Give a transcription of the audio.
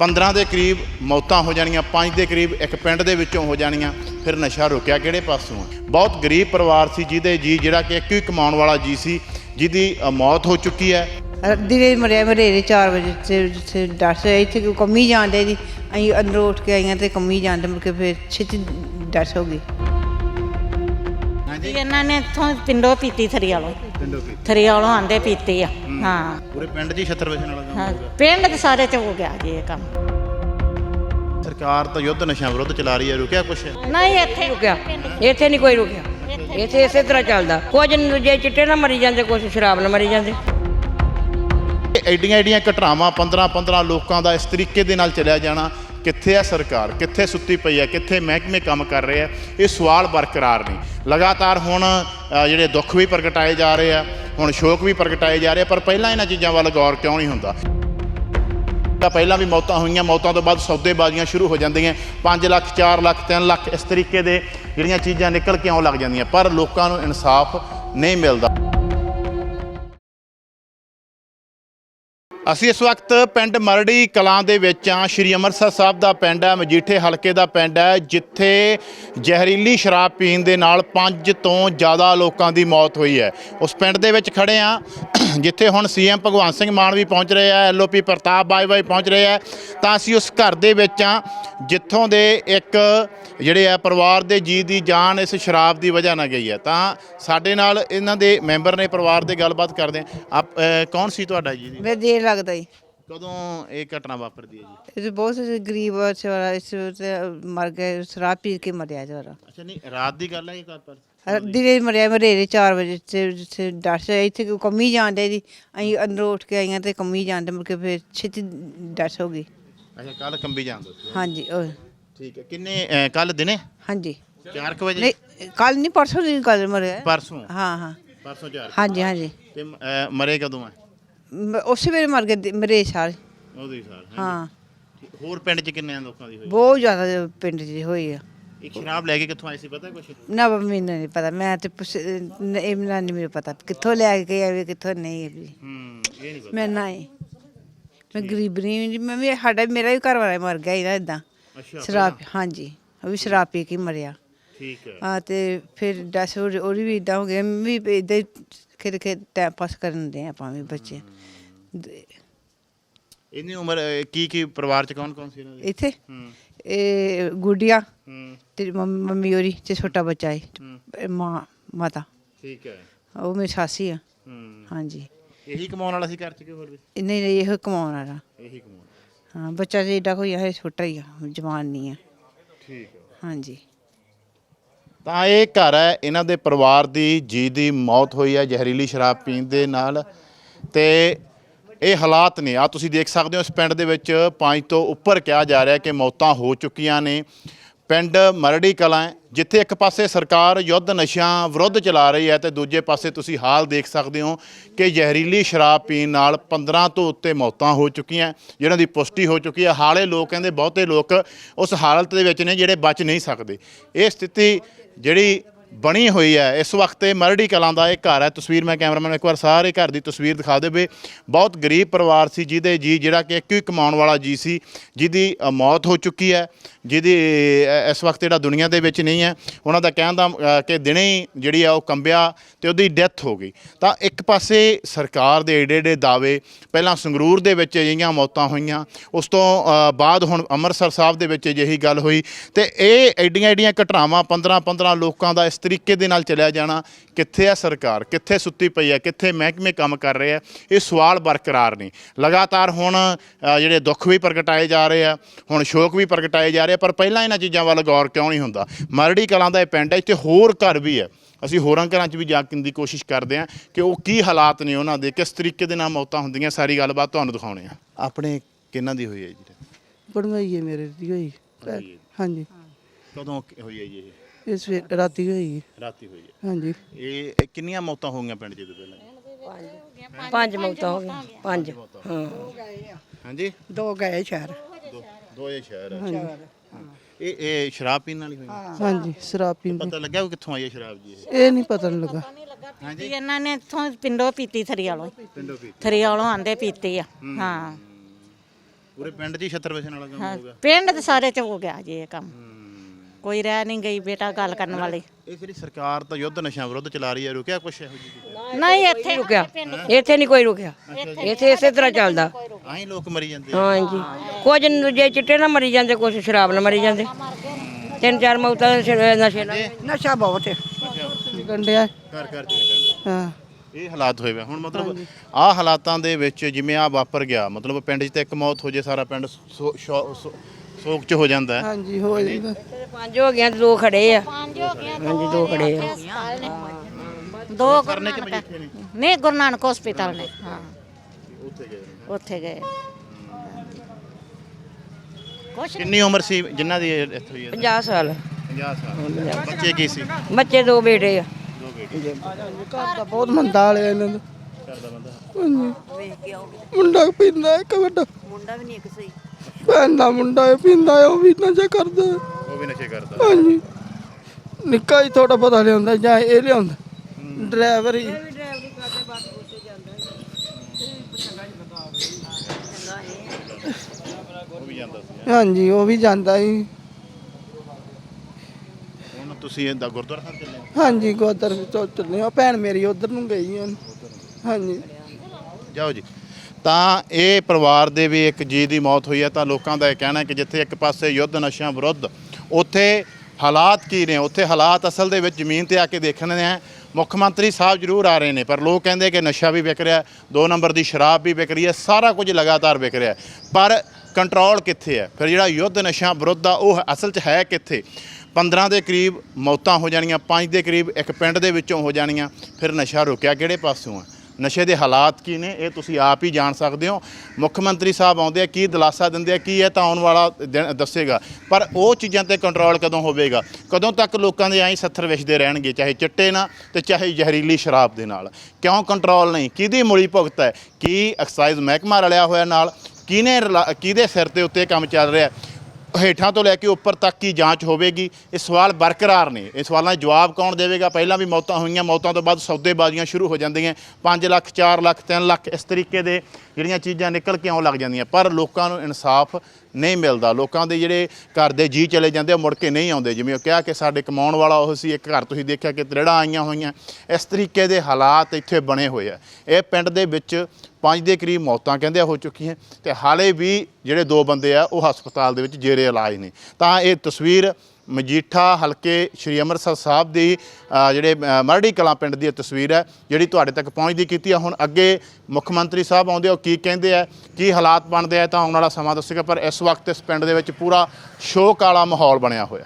15 ਦੇ ਕਰੀਬ ਮੌਤਾਂ ਹੋ ਜਾਣੀਆਂ 5 ਦੇ ਕਰੀਬ ਇੱਕ ਪਿੰਡ ਦੇ ਵਿੱਚੋਂ ਹੋ ਜਾਣੀਆਂ ਫਿਰ ਨਸ਼ਾ ਰੁਕਿਆ ਕਿਹੜੇ ਪਾਸੋਂ ਆ? ਬਹੁਤ ਗਰੀਬ ਪਰਿਵਾਰ ਸੀ ਜਿਹਦੇ ਜੀ ਜਿਹੜਾ ਕਿ ਇੱਕ ਹੀ ਕਮਾਉਣ ਵਾਲਾ ਜੀ ਸੀ ਜਿਹਦੀ ਮੌਤ ਹੋ ਚੁੱਕੀ ਹੈ। ਦਿਨੇ ਮਰਿਆ ਮਰੇਰੇ 4 ਵਜੇ ਤੇ ਜਿੱਥੇ ਡਸ ਇੱਥੇ ਕੰਮੀ ਜਾਂਦੇ ਜੀ ਅਸੀਂ ਅੰਦਰੋਂ ਉੱਠ ਕੇ ਆਈਆਂ ਤੇ ਕੰਮੀ ਜਾਂਦੇ ਮੁੜ ਕੇ ਫਿਰ ਛੇਤੀ ਡਸ ਹੋ ਗਈ। ਇਹਨਾਂ ਨੇ ਇੱਥੋਂ ਪਿੰਡੋਂ ਪੀਤੀ ਥਰੀ ਵਾਲੋਂ। ਪਿੰਡੋਂ ਕੀ ਥਰੀ ਵਾਲੋਂ ਆਂਦੇ ਪੀਤੀ ਆ। ਹਾਂ। ਪੂਰੇ ਪਿੰਡ 'ਚ ਹੀ ਛੱਤਰ ਵੇਚਣ ਵਾਲਾ ਕੰਮ ਹਾਂ, ਹੋ ਗਿਆ। ਪਿੰਡ ਦੇ ਸਾਰੇ ਚ ਹੋ ਗਿਆ ਜੀ ਇਹ ਕੰਮ। ਸਰਕਾਰ ਤਾਂ ਯੁੱਧ ਨਸ਼ਿਆਂ ਵਿਰੁੱਧ ਚਲਾ ਰਹੀ ਹੈ ਰੁਕਿਆ ਕੁਛ? ਨਹੀਂ ਇੱਥੇ ਰੁਕਿਆ। ਇੱਥੇ ਨਹੀਂ ਕੋਈ ਰੁਕਿਆ। ਇੱਥੇ ਇਸੇ ਤਰ੍ਹਾਂ ਚੱਲਦਾ। ਕੁਝ ਨ- ਜੇ ਚਿੱਟੇ ਨਾਲ ਮਰੀ ਜਾਂਦੇ ਕੁਝ ਸ਼ਰਾਬ ਨਾਲ ਮਰੀ ਜਾਂਦੇ। ਇਹ ਐਡੀਆਂ ਐਡੀਆਂ ਘਟਨਾਵਾਂ 15 15 ਲੋਕਾਂ ਦਾ ਇਸ ਤਰੀਕੇ ਦੇ ਨਾਲ ਚੱਲਿਆ ਜਾਣਾ ਕਿੱਥੇ ਹੈ ਸਰਕਾਰ? ਕਿੱਥੇ ਸੁੱਤੀ ਪਈ ਹੈ? ਕਿੱਥੇ ਮਹਿਕਮੇ ਕੰਮ ਕਰ ਰਹੇ ਆ? ਇਹ ਸਵਾਲ ਬਰਕਰਾਰ ਨੇ। ਲਗਾਤਾਰ ਹੁਣ ਅ, ਜਿਹੜੇ ਦੁੱਖ ਵੀ ਪ੍ਰਗਟਾਏ ਜਾ ਰਹੇ ਆ ਹੁਣ ਸ਼ੋਕ ਵੀ ਪ੍ਰਗਟਾਏ ਜਾ ਰਹੇ ਪਰ ਪਹਿਲਾਂ ਇਹਨਾਂ ਚੀਜ਼ਾਂ ਵੱਲ ਗੌਰ ਕਿਉਂ ਨਹੀਂ ਹੁੰਦਾ? ਤਾਂ ਪਹਿਲਾਂ ਵੀ ਮੌਤਾਂ ਹੋਈਆਂ, ਮੌਤਾਂ ਤੋਂ ਬਾਅਦ ਸੌਦੇਬਾਜ਼ੀਆਂ ਸ਼ੁਰੂ ਹੋ ਜਾਂਦੀਆਂ 5 ਲੱਖ 4 ਲੱਖ 3 ਲੱਖ, ਇਸ ਤਰੀਕੇ ਦੇ ਜਿਹੜੀਆਂ ਚੀਜ਼ਾਂ ਨਿਕਲ ਕੇ ਆਉਣ ਲੱਗ ਜਾਂਦੀਆਂ, ਪਰ ਲੋਕਾਂ ਨੂੰ ਇਨਸਾਫ ਨਹੀਂ ਮਿਲਦਾ। ਅਸੀਂ ਇਸ ਵਕਤ ਪਿੰਡ ਮਰੜੀ ਕਲਾਂ ਦੇ ਵਿੱਚ ਆ ਸ਼੍ਰੀ ਅੰਮ੍ਰਿਤਸਰ ਸਾਹਿਬ ਦਾ ਪਿੰਡ ਹੈ, ਮਜੀਠੇ ਹਲਕੇ ਦਾ ਪਿੰਡ ਹੈ, ਜਿੱਥੇ ਜ਼ਹਿਰੀਲੀ ਸ਼ਰਾਬ ਪੀਣ ਦੇ ਨਾਲ ਪੰਜ ਤੋਂ ਜ਼ਿਆਦਾ ਲੋਕਾਂ ਦੀ ਮੌਤ ਹੋਈ ਹੈ। ਉਸ ਪਿੰਡ ਦੇ ਵਿੱਚ ਖੜੇ ਆ ਜਿੱਥੇ ਹੁਣ ਸੀਐਮ ਭਗਵੰਤ ਸਿੰਘ ਮਾਨ ਵੀ ਪਹੁੰਚ ਰਹੇ ਆ ਐਲਓਪੀ ਪ੍ਰਤਾਪ ਬਾਜਵਾ ਪਹੁੰਚ ਰਹੇ ਆ ਤਾਂ ਅਸੀਂ ਉਸ ਘਰ ਦੇ ਵਿੱਚ ਆ ਜਿੱਥੋਂ ਦੇ ਇੱਕ ਜਿਹੜੇ ਆ ਪਰਿਵਾਰ ਦੇ ਜੀ ਦੀ ਜਾਨ ਇਸ ਸ਼ਰਾਬ ਦੀ ਵਜ੍ਹਾ ਨਾਲ ਗਈ ਹੈ। ਤਾਂ ਸਾਡੇ ਨਾਲ ਇਹਨਾਂ ਦੇ ਮੈਂਬਰ ਨੇ ਪਰਿਵਾਰ ਦੇ ਗੱਲਬਾਤ ਕਰਦੇ ਆ ਆਪ ਕੌਣ ਸੀ ਤੁਹਾਡਾ ਜੀ? ਮੇਰੇ ਲੱਗਦਾ ਜੀ। ਕਦੋਂ ਇਹ ਘਟਨਾ ਵਾਪਰਦੀ ਹੈ ਜੀ? ਇਹ ਬਹੁਤ ਸਾਰੇ ਗਰੀਬ ਵਿਚਾਰਾ ਇਸ ਤੇ ਮਰ ਗਏ ਸ਼ਰਾਬ ਪੀ ਕੇ ਮਰਿਆ ਜਰਾ ਅੱਛਾ ਨਹੀਂ ਰਾਤ ਦੀ ਗੱਲ ਹੈ ਇਹ ਪਰ ਦਿਨੇ ਮਰਿਆ ਮਰੇਰੇ 4 ਵਜੇ ਤੇ ਜਿੱਥੇ ਡਸ ਇੱਥੇ ਕੋਈ ਕੰਮੀ ਜਾਂਦੇ ਜੀ। ਅਸੀਂ ਅੰਦਰੋਂ ਉੱਠ ਕੇ ਆਈਆਂ ਤੇ ਕੰਮੀ ਜਾਂਦੇ ਮੁੜ ਕੇ ਫਿਰ ਛੇਤੀ ਡਸ ਹੋ ਗਈ। ਅੱਛਾ ਕੱਲ ਕੰਬੀ ਜਾਂਦੇ ਸੀ ਹਾਂਜੀ ਉਹ। ਠੀਕ ਹੈ ਕਿੰਨੇ ਕੱਲ ਦਿਨੇ? ਹਾਂਜੀ। 4 ਵਜੇ? ਨਹੀਂ ਕੱਲ ਨਹੀਂ ਪਰਸੋਂ ਦੀ ਗੱਲ ਮਰਿਆ। ਪਰਸੋਂ? ਹਾਂ ਹਾਂ। ਪਰਸੋਂ 4 ਹਾਂਜੀ ਹਾਂਜੀ। ਤੇ ਮਰੇ ਕਦੋਂ ਹੈ? ਮ- ਉਸੇ ਵੇਲੇ ਮਰ ਗਏ ਦੇ- ਮਰੇ ਸਾਰੇ ਉਹਦੇ ਹੀ ਸਾਲ ਹਾਂ। ਠੀਕ। ਹੋਰ ਪਿੰਡ 'ਚ ਕਿੰਨੇ ਲੋਕਾਂ ਦੀ ਹੋਈ? ਬਹੁਤ ਜ਼ਿਆਦਾ ਪਿੰਡ 'ਚ ਹੋਈ ਆ। ਇੱਕ ਸ਼ਰਾਬ ਲੈ ਕੇ ਕਿੱਥੋਂ ਆਏ ਸੀ ਪਤਾ ਕੁਛ? ਨਾ ਬ- ਮੈਨੂੰ ਨਹੀਂ ਪਤਾ। ਮੈਂ ਤੇ ਪੁੱਛ ਨ- ਇਹ ਮੈਨੂੰ ਨਹੀਂ ਮੈਨੂੰ ਪਤਾ। ਕਿੱਥੋਂ ਲੈ ਕੇ ਗਏ ਆਵੇ ਕਿੱਥੋਂ ਨਹੀਂ ਵੀ। ਹੂੰ ਇਹ ਨਹੀਂ ਪਤਾ। ਮੈਂ ਨਾ ਹੀ ਮੈਂ ਗਰੀਬ ਨਹੀਂ ਮੈਂ ਵੀ ਸਾਡਾ ਮੇਰਾ ਵੀ ਘਰ ਵਾਲਾ ਮਰ ਗਿਆ ਇਹਦਾ ਇਦਾਂ ਅੱਛਾ ਸ਼ਰਾਬ ਹਾਂਜੀ। ਉਹ ਵੀ ਸ਼ਰਾਬ ਪੀ ਕੇ ਮਰਿਆ। ਠੀਕ ਹੈ। ਆ ਤੇ ਫਿਰ ਦਸ ਉਹਦੀ ਵੀ ਇਦਾਂ ਹੋ ਗਿਆ। ਮੈਂ ਵੀ ਇਦਾਂ ਖੇਡ ਖੇਡ ਟਾਈਮ ਪਾਸ ਕਰਨ ਦੇ ਆਪਾਂ ਵੀ ਬੱਚੇ। ਇੰਨੀ ਉਮਰ ਕੀ ਕੀ ਪਰਿਵਾਰ 'ਚ ਕੌਣ ਕੌਣ ਸੀ ਇਹਨਾਂ ਦੇ? ਇੱਥੇ? ਹੂੰ। ਇਹ ਗੁੱਡੀਆਂ ਹੂੰ। ਤੇ ਮੰਮ- ਮੰਮੀ ਹੋਰੀ ਤੇ ਛੋਟਾ ਬੱਚਾ ਹੈ। ਹੂੰ ਮਾਂ ਮਾਤਾ। ਠੀਕ ਹੈ। ਉਹ ਮੇਰੀ ਸਾਸੀ ਆ। ਹੂੰ। ਹਾਂਜੀ। ਇਹੀ ਕਮਾਉਣ ਵਾਲਾ ਸੀ ਘਰ 'ਚ ਕਿ ਹੋਰ ਵੀ? ਨਹੀਂ ਨਹੀਂ ਇਹੋ ਕਮਾਉਣ ਵਾਲਾ। ਇਹੀ ਕਮਾਉਣ ਹਾਂ ਬੱਚਾ ਜੀ ਏਡਾ ਕੋਈ ਹੈ ਛੋਟਾ ਹੀ ਆ ਜਵਾਨ ਨਹੀਂ ਆ। ਠੀਕ ਹੈ। ਹਾਂਜੀ। ਤਾਂ ਇਹ ਘਰ ਹੈ ਇਹਨਾਂ ਦੇ ਪਰਿਵਾਰ ਦੀ ਜੀ ਦੀ ਮੌਤ ਹੋਈ ਹੈ ਜ਼ਹਿਰੀਲੀ ਸ਼ਰਾਬ ਪੀਣ ਦੇ ਨਾਲ। ਤੇ ਇਹ ਹਾਲਾਤ ਨੇ। ਆ ਤੁਸੀਂ ਦੇਖ ਸਕਦੇ ਹੋ ਇਸ ਪਿੰਡ ਦੇ ਵਿੱਚ ਪੰਜ ਤੋਂ ਉੱਪਰ ਕਿਹਾ ਜਾ ਰਿਹਾ ਕਿ ਮੌਤਾਂ ਹੋ ਚੁੱਕੀਆਂ ਨੇ। ਪਿੰਡ ਮਰੜੀ ਕਲਾਂ ਹੈ, ਜਿੱਥੇ ਇੱਕ ਪਾਸੇ ਸਰਕਾਰ ਯੁੱਧ ਨਸ਼ਿਆਂ ਵਿਰੁੱਧ ਚਲਾ ਰਹੀ ਹੈ ਤੇ ਦੂਜੇ ਪਾਸੇ ਤੁਸੀਂ ਹਾਲ ਦੇਖ ਸਕਦੇ ਹੋ ਕਿ ਜ਼ਹਿਰੀਲੀ ਸ਼ਰਾਬ ਪੀਣ ਨਾਲ 15 ਤੋਂ ਉੱਤੇ ਮੌਤਾਂ ਹੋ ਚੁੱਕੀਆਂ ਜਿਹਨਾਂ ਦੀ ਪੁਸ਼ਟੀ ਹੋ ਚੁੱਕੀ ਹੈ। ਹਾਲੇ ਲੋਕ ਕਹਿੰਦੇ ਬਹੁਤੇ ਲੋਕ ਉਸ ਹਾਲਤ ਦੇ ਵਿੱਚ ਨੇ ਜਿਹੜੇ ਬਚ ਨਹੀਂ ਸਕਦੇ। ਇਹ ਸਥਿਤੀ ਜਿਹੜੀ ਬਣੀ ਹੋਈ ਹੈ। ਇਸ ਵਕਤ ਇਹ ਮਰੜੀ ਕਲਾਂ ਦਾ ਇਹ ਘਰ ਹੈ। ਤਸਵੀਰ ਮੈਂ ਕੈਮਰਾਮੈਨ ਇੱਕ ਵਾਰ ਸਾਰੇ ਘਰ ਦੀ ਤਸਵੀਰ ਦਿਖਾ ਦੇਵੇ। ਬਹੁਤ ਗਰੀਬ ਪਰਿਵਾਰ ਸੀ ਜਿਹਦੇ ਜੀ ਜਿਹੜਾ ਕਿ ਇੱਕ ਹੀ ਕਮਾਉਣ ਵਾਲਾ ਜੀ ਸੀ ਜਿਹਦੀ ਅ, ਮੌਤ ਹੋ ਚੁੱਕੀ ਹੈ। ਜਿਹਦੀ ਅ, ਇਸ ਵਕਤ ਜਿਹੜਾ ਦੁਨੀਆ ਦੇ ਵਿੱਚ ਨਹੀਂ ਹੈ। ਉਹਨਾਂ ਦਾ ਕਹਿਣ ਦਾ ਅ, ਕਿ ਦਿਨੇ ਹੀ ਜਿਹੜੀ ਆ ਉਹ ਕੰਬਿਆ ਤੇ ਉਹਦੀ ਡੈਥ ਹੋ ਗਈ। ਤਾਂ ਇੱਕ ਪਾਸੇ ਸਰਕਾਰ ਦੇ ਏਡੇ ਏਡੇ ਦਾਅਵੇ ਪਹਿਲਾਂ ਸੰਗਰੂਰ ਦੇ ਵਿੱਚ ਅਜਿਹੀਆਂ ਮੌਤਾਂ ਹੋਈਆਂ। ਉਸ ਤੋਂ ਅ, ਬਾਅਦ ਹੁਣ ਅੰਮ੍ਰਿਤਸਰ ਸਾਹਿਬ ਦੇ ਵਿੱਚ ਅਜਿਹੀ ਗੱਲ ਹੋਈ। ਤੇ ਇਹ ਐਡੀਆਂ ਐਡੀਆਂ ਘਟਨਾਵਾਂ 15 15 ਲੋਕਾਂ ਦਾ ਇਸ ਤਰੀਕੇ ਦੇ ਨਾਲ ਚੱਲਿਆ ਜਾਣਾ ਕਿੱਥੇ ਹੈ ਸਰਕਾਰ ਕਿੱਥੇ ਸੁੱਤੀ ਪਈ ਹੈ ਕਿੱਥੇ ਮਹਿਕਮੇ ਕੰਮ ਕਰ ਰਹੇ ਆ ਇਹ ਸਵਾਲ ਬਰਕਰਾਰ ਨੇ। ਲਗਾਤਾਰ ਹੁਣ ਜਿਹੜੇ ਦੁੱਖ ਵੀ ਪ੍ਰਗਟਾਏ ਜਾ ਰਹੇ ਆ ਹੁਣ ਸ਼ੋਕ ਵੀ ਪ੍ਰਗਟਾਏ ਜਾ ਰਹੇ ਆ ਪਰ ਪਹਿਲਾਂ ਇਹਨਾਂ ਚੀਜ਼ਾਂ ਵੱਲ ਗੌਰ ਕਿਉਂ ਨਹੀਂ ਹੁੰਦਾ? ਮਰੜੀ ਕਲਾਂ ਦਾ ਇਹ ਪਿੰਡ ਹੈ ਇੱਥੇ ਹੋਰ ਘਰ ਵੀ ਹੈ ਅਸੀਂ ਹੋਰਾਂ ਘਰਾਂ 'ਚ ਵੀ ਜਾਣ ਦੀ ਕੋਸ਼ਿਸ਼ ਕਰਦੇ ਹਾਂ ਕਿ ਉਹ ਕੀ ਹਾਲਾਤ ਨੇ ਉਹਨਾਂ ਦੇ ਕਿਸ ਤਰੀਕੇ ਦੇ ਨਾਲ ਮੌਤਾਂ ਹੁੰਦੀਆਂ ਸਾਰੀ ਗੱਲਬਾਤ ਤੁਹਾਨੂੰ ਦਿਖਾਉਣੇ ਆ। ਆਪਣੇ ਕਿਹਨਾਂ ਦੀ ਹੋਈ ਹੈ ਜੀ? ਬਣਵਾਈ ਹੈ ਮੇਰੇ ਦੀ ਹੋਈ। ਹਾਂਜੀ। ਕਦੋਂ ਹੋਈ ਹੈ ਜੀ ਇਹ? ਇਸ ਵੇ ਰਾਤੀ ਹੋਈ ਰਾਤੀ ਹੋਈ ਹੈ। ਹਾਂਜੀ। ਇਹ ਇਹ ਕਿੰਨੀਆਂ ਮੌਤਾਂ ਹੋਈਆਂ ਪਿੰਡ 'ਚ ਇਹਦੇ ਪਹਿਲਾਂ? ਪੰਜ ਮੌਤਾਂ ਹੋ ਗਈਆਂ। ਪੰਜ। ਹਾਂ ਹਾਂਜੀ? ਦੋ ਗਏ ਸ਼ਹਿਰ। ਦੋ ਦੋ ਇਹ ਸ਼ਹਿਰ ਹੈ। ਇਹ ਇਹ ਸ਼ਰਾਬ ਪੀਣ ਵਾਲੀ ਹੋਈ ਹਾਂਜੀ ਸ਼ਰਾਬ ਪੀਂਦੇ ਪਤਾ ਲੱਗਿਆ ਉਹ ਕਿੱਥੋਂ ਆਈ ਹੈ ਸ਼ਰਾਬ ਜੀ ਇਹ? ਇਹ ਨਹੀਂ ਪਤਾ ਨੀ ਲੱਗਾ। ਹਾਂਜੀ? ਇਹਨਾਂ ਨੇ ਇੱਥੋਂ ਪਿੰਡੋਂ ਪੀਤੀ ਥਰੀ ਵਾਲੋਂ ਪਿੰਡੋਂ ਪੀ ਥਰੀ ਵਾਲੋਂ ਆਂਦੇ ਪੀਤੀ ਆ। ਹਾਂ। ਪੂਰੇ ਪਿੰਡ 'ਚ ਹੀ ਛੱਤਰ ਵਾਲਾ ਕੰਮ ਹਾਂ, ਹੋ ਗਿਆ? ਪਿੰਡ ਦੇ ਸਾਰੇ ਚ ਹੋ ਗਿਆ ਜੀ ਇਹ ਕੰਮ। ਕੋਈ ਰਹਿ ਨਹੀਂ ਗਈ ਬੇਟਾ ਗੱਲ ਕਰਨ ਵਾਲੀ। ਇਹ ਜਿਹੜੀ ਸਰਕਾਰ ਤਾਂ ਯੁੱਧ ਨਸ਼ਾ ਵਿਰੁੱਧ ਚਲਾ ਰਹੀ ਹੈ ਰੁਕਿਆ ਕੁਛ ਇਹੋ ਜਿਹੀ ਨਹੀਂ ਇੱਥੇ ਰੁਕਿਆ। ਇੱਥੇ ਨਹੀਂ ਕੋਈ ਰੁਕਿਆ। ਇੱਥੇ ਇਸੇ ਤਰ੍ਹਾਂ ਚੱਲਦਾ। ਆਹੀਂ ਲੋਕ ਮਰੀ ਜਾਂਦੇ ਹਾਂਜੀ। ਕੁਝ ਜੇ ਚਿੱਟੇ ਨਾਲ ਮਰੀ ਜਾਂਦੇ ਕੁਝ ਸ਼ਰਾਬ ਨਾਲ ਮਰੀ ਜਾਂਦੇ। ਤਿੰਨ ਚਾਰ ਮੌਤਾਂ ਸ਼- ਨਸ਼ੇ ਨਾਲ। ਨਸ਼ਾ ਬਹੁਤ ਹੈ। ਗੰਡਿਆ ਘਰ ਘਰ ਚ ਨਿਕਲਦੇ ਹਾਂ। ਇਹ ਹਾਲਾਤ ਹੋਏ ਵੇ ਹੁਣ ਮਤਲਬ ਆਹ ਹਾਲਾਤਾਂ ਦੇ ਵਿੱਚ ਜਿਵੇਂ ਆ ਵਾਪਰ ਗਿਆ ਮਤਲਬ ਪਿੰਡ 'ਚ ਤਾਂ ਇੱਕ ਮੌਤ ਹੋ ਜੇ ਸਾਰਾ ਪਿੰਡ ਸੋ- ਸ਼ੋ- ਸੋ- ਸੋਗ 'ਚ ਹੋ ਜਾਂਦਾ ਹੈ। ਹਾਂਜੀ ਹੋ ਜਾਂਦਾ। ਪੰਜ ਹੋ ਗਿਆ ਦੋ ਖੜੇ ਆ। ਹਾਂਜੀ ਦੋ ਖੜੇ ਆ। ਦੋ ਗੁਰੂ ਨਾਨਕ ਨਹੀਂ ਗੁਰੂ ਨਾਨਕ ਹਸਪੀਟਲ ਨੇ ਹਾਂ। ਉੱਥੇ ਗਏ ਉੱਥੇ ਗਏ। ਕੁਛ ਕਿੰਨੀ ਉਮਰ ਸੀ ਜਿਨ੍ਹਾਂ ਦੀ ਇਹ ਇੱਥੇ ਹੋਈ ਹੈ? 50 ਸਾਲ। 50 ਸਾਲ। ਬੱਚੇ ਕੀ ਸੀ? ਬੱਚੇ ਦੋ ਬੇਟੇ ਆ। ਦੋ ਬੇਟੇ। ਘਰ ਦਾ ਬਹੁਤ ਮੰਦਾ ਵਾਲਿਆ ਇਹਨਾਂ ਦਾ। ਘਰ ਦਾ ਬੰਦਾ ਹਾਂਜੀ। ਮੁੰਡਾ ਪੀਂਦਾ ਇੱਕ ਵੱਡਾ ਮੁੰਡਾ ਵੀ ਨਹੀਂ ਇੱਕ ਸਹੀ। ਭੈਣ ਦਾ ਮੁੰਡਾ ਹੈ ਪੀਂਦਾ ਹੈ, ਉਹ ਵੀ ਨਸ਼ਾ ਕਰਦਾ ਹੈ। ਉਹ ਵੀ ਨਸ਼ੇ ਕਰਦਾ। ਹਾਂਜੀ। ਨਿੱਕਾ ਹੀ ਥੋੜਾ ਪਤਾ ਲਿਆਉਂਦਾ ਜਾਂ ਇਹ ਲਿਆਉਂਦਾ। ਡਰਾਈਵਰ ਹੀ। ਉਹ ਵੀ ਜਾਂਦਾ ਸੀ। ਹਾਂਜੀ ਉਹ ਵੀ ਜਾਂਦਾ ਹੀ। ਹੁਣ ਤੁਸੀਂ ਇਹਦਾ ਗੁਰਦੁਆਰਾ ਸਾਹਿਬ ਚੱਲੇ ਹੋ? ਹਾਂਜੀ ਗੋਦਰ ਤੋਂ ਚੱਲੇ ਆ ਭੈਣ ਮੇਰੀ ਉਧਰ ਨੂੰ ਗਈ ਹੈ। ਹਾਂਜੀ। ਜਾਓ ਜੀ। ਤਾਂ ਇਹ ਪਰਿਵਾਰ ਦੇ ਵੀ ਇੱਕ ਜੀ ਦੀ ਮੌਤ ਹੋਈ ਹੈ, ਤਾਂ ਲੋਕਾਂ ਦਾ ਇਹ ਕਹਿਣਾ ਹੈ ਕਿ ਜਿੱਥੇ ਇੱਕ ਪਾਸੇ ਯੁੱਧ ਨਸ਼ਿਆਂ ਵਿਰੁੱਧ, ਉੱਥੇ ਹਾਲਾਤ ਕੀ ਨੇ? ਉੱਥੇ ਹਾਲਾਤ ਅਸਲ ਦੇ ਵਿੱਚ ਜ਼ਮੀਨ ਤੇ ਆ ਕੇ ਦੇਖਣੇ ਆ। ਮੁੱਖ ਮੰਤਰੀ ਸਾਹਿਬ ਜ਼ਰੂਰ ਆ ਰਹੇ ਨੇ, ਪਰ ਲੋਕ ਕਹਿੰਦੇ ਕਿ ਨਸ਼ਾ ਵੀ ਵਿਕ ਰਿਹਾ, ਦੋ ਨੰਬਰ ਦੀ ਸ਼ਰਾਬ ਵੀ ਵਿਕ ਰਹੀ ਹੈ, ਸਾਰਾ ਕੁਝ ਲਗਾਤਾਰ ਵਿਕ ਰਿਹਾ। ਪਰ ਕੰਟਰੋਲ ਕਿੱਥੇ ਹੈ? ਫਿਰ ਜਿਹੜਾ ਯੁੱਧ ਨਸ਼ਿਆਂ ਵਿਰੁੱਧ ਆ, ਉਹ ਅਸਲ 'ਚ ਹੈ ਕਿੱਥੇ? 15 ਦੇ ਕਰੀਬ ਮੌਤਾਂ ਹੋ ਜਾਣੀਆਂ 5 ਦੇ ਕਰੀਬ ਇੱਕ ਪਿੰਡ ਦੇ ਵਿੱਚੋਂ ਹੋ ਜਾਣੀਆਂ, ਫਿਰ ਨਸ਼ਾ ਰੁਕਿਆ ਕਿਹੜੇ ਪਾਸੋਂ ਆ? ਨਸ਼ੇ ਦੇ ਹਾਲਾਤ ਕੀ ਨੇ, ਇਹ ਤੁਸੀਂ ਆਪ ਹੀ ਜਾਣ ਸਕਦੇ ਹੋ। ਮੁੱਖ ਮੰਤਰੀ ਸਾਹਿਬ ਆਉਂਦੇ ਆ, ਕੀ ਦਿਲਾਸਾ ਦਿੰਦੇ ਆ, ਕੀ ਇਹ ਤਾਂ ਆਉਣ ਵਾਲਾ ਦਿਨ ਦੱਸੇਗਾ। ਪਰ ਉਹ ਚੀਜ਼ਾਂ ਤੇ ਕੰਟਰੋਲ ਕਦੋਂ ਹੋਵੇਗਾ? ਕਦੋਂ ਤੱਕ ਲੋਕਾਂ ਦੇ ਐਂ ਸੱਥਰ ਵਿਛਦੇ ਰਹਿਣਗੇ, ਚਾਹੇ ਚਿੱਟੇ ਨਾਲ ਤੇ ਚਾਹੇ ਜ਼ਹਿਰੀਲੀ ਸ਼ਰਾਬ ਦੇ ਨਾਲ? ਕਿਉਂ ਕੰਟਰੋਲ ਨਹੀਂ? ਕਿਹਦੀ ਮੂਲੀ ਭੁਗਤ ਹੈ? ਕੀ ਐਕਸਾਈਜ਼ ਮਹਿਕਮਾ ਰਲਿਆ ਹੋਇਆ ਨਾਲ? ਕਿਹਨੇ ਰਲਾ- ਕਿਹਦੇ ਸਿਰ ਤੇ ਉੱਤੇ ਕੰਮ ਚੱਲ ਰਿਹਾ? ਹੇਠਾਂ ਤੋਂ ਲੈ ਕੇ ਉੱਪਰ ਤੱਕ ਕੀ ਜਾਂਚ ਹੋਵੇਗੀ? ਇਹ ਸਵਾਲ ਬਰਕਰਾਰ ਨੇ। ਇਹ ਸਵਾਲਾਂ ਦੇ ਜਵਾਬ ਕੌਣ ਦੇਵੇਗਾ? ਪਹਿਲਾਂ ਵੀ ਮੌਤਾਂ ਹੋਈਆਂ। ਮੌਤਾਂ ਤੋਂ ਬਾਅਦ ਸੌਦੇਬਾਜ਼ੀਆਂ ਸ਼ੁਰੂ ਹੋ ਜਾਂਦੀਆਂ। 5 ਲੱਖ 4 ਲੱਖ 3 ਲੱਖ ਇਸ ਤਰੀਕੇ ਦੇ ਜਿਹੜੀਆਂ ਚੀਜ਼ਾਂ ਨਿਕਲ ਕੇ ਆਉਣ ਲੱਗ ਜਾਂਦੀਆਂ। ਪਰ ਲੋਕਾਂ ਨੂੰ ਇਨਸਾਫ ਨਹੀਂ ਮਿਲਦਾ। ਲੋਕਾਂ ਦੇ ਜਿਹੜੇ ਘਰ ਦੇ ਜੀ ਚਲੇ ਜਾਂਦੇ ਉਹ ਮੁੜ ਕੇ ਨਹੀਂ ਆਉਂਦੇ। ਜਿਵੇਂ ਉਹ ਕਿਹਾ ਕਿ ਸਾਡੇ ਕਮਾਉਣ ਵਾਲਾ ਉਹ ਸੀ, ਇੱਕ ਘਰ ਤੁਸੀਂ ਦੇਖਿਆ ਕਿ ਤਰੇੜਾਂ ਆਈਆਂ ਹੋਈਆਂ। ਇਸ ਤਰੀਕੇ ਦੇ ਹਾਲਾਤ ਇੱਥੇ ਬਣੇ ਹੋਏ ਆ। ਇਹ ਪਿੰਡ ਦੇ ਵਿੱਚ ਪੰਜ ਦੇ ਕਰੀਬ ਮੌਤਾਂ ਕਹਿੰਦੇ ਹੋ ਚੁੱਕੀਆਂ। ਤੇ ਹਾਲੇ ਵੀ ਜਿਹੜੇ ਦੋ ਬੰਦੇ ਆ, ਉਹ ਹਸਪਤਾਲ ਦੇ ਵਿੱਚ ਜੇਰੇ ਇਲਾਜ ਨੇ। ਤਾਂ ਇਹ ਤਸਵੀਰ ਮਜੀਠਾ ਹਲਕੇ ਸ਼੍ਰੀ ਅੰਮ੍ਰਿਤਸਰ ਸਾਹਿਬ ਦੀ ਜਿਹੜੇ ਅ, ਮਰੜੀ ਕਲਾਂ ਪਿੰਡ ਦੀ ਇਹ ਤਸਵੀਰ ਹੈ ਜਿਹੜੀ ਤੁਹਾਡੇ ਤੱਕ ਪਹੁੰਚਦੀ ਕੀਤੀ ਆ। ਹੁਣ ਅੱਗੇ ਮੁੱਖ ਮੰਤਰੀ ਸਾਹਿਬ ਆਉਂਦੇ ਉਹ ਕੀ ਕਹਿੰਦੇ ਆ ਕੀ ਹਾਲਾਤ ਬਣਦੇ ਆ ਤਾਂ ਆਉਣ ਵਾਲਾ ਸਮਾਂ ਦੱਸੇਗਾ ਪਰ ਇਸ ਵਕਤ ਇਸ ਪਿੰਡ ਦੇ ਵਿੱਚ ਪੂਰਾ ਸ਼ੋਕ ਵਾਲਾ ਮਾਹੌਲ ਬਣਿਆ ਹੋਇਆ